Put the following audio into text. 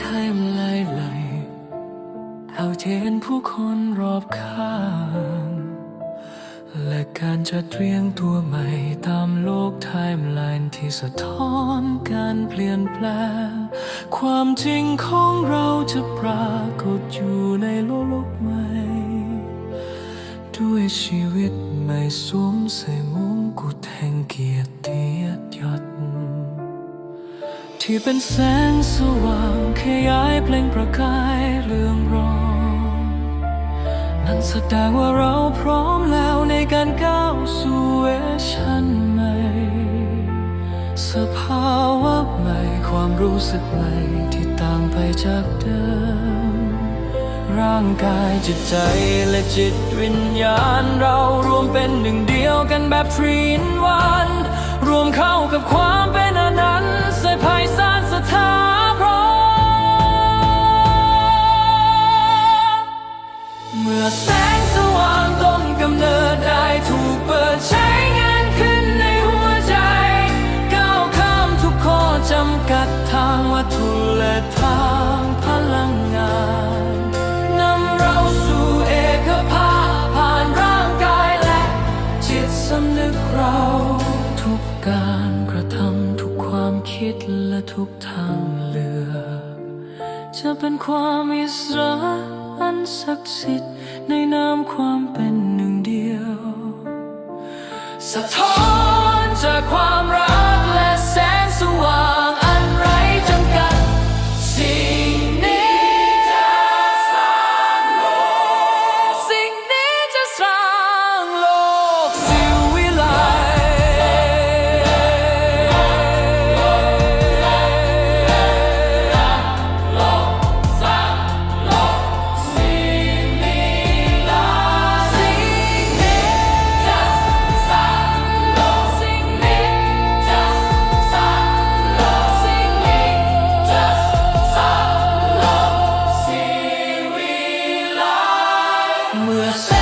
ทม์ไทยไลไหลเท่าเทนผู้คนรอบข้าง และการจัดเรียงตัวใหม่ตามโลกไทม์ไลน์ที่สะท้อนการเปลี่ยนแปลง ความจริงของเราจะปรากฏอยู่ในโลกใหม่ ด้วยชีวิตไม่สวมใส่ ที่เป็นแสงสว่างขยายเปล่งประกายเรืองรองนั่นแสดงว่าเราพร้อมแล้วในการก้าวสู่เวอชันใหม่ สภาวะใหม่ความรู้สึกใหม่ที่ต่างไปจากเดิม ร่างกายจิตใจและจิตวิญญาณ เรารวมเป็นหนึ่งเดียวกันแบบทรีนวัน รวมเข้ากับความ คิดและทุกทางเลือกจะเป็นความอิสระอันศักดิ์สิทธิ์ในนามความเป็นหนึ่งเดียวสะท้อน เมื่อแส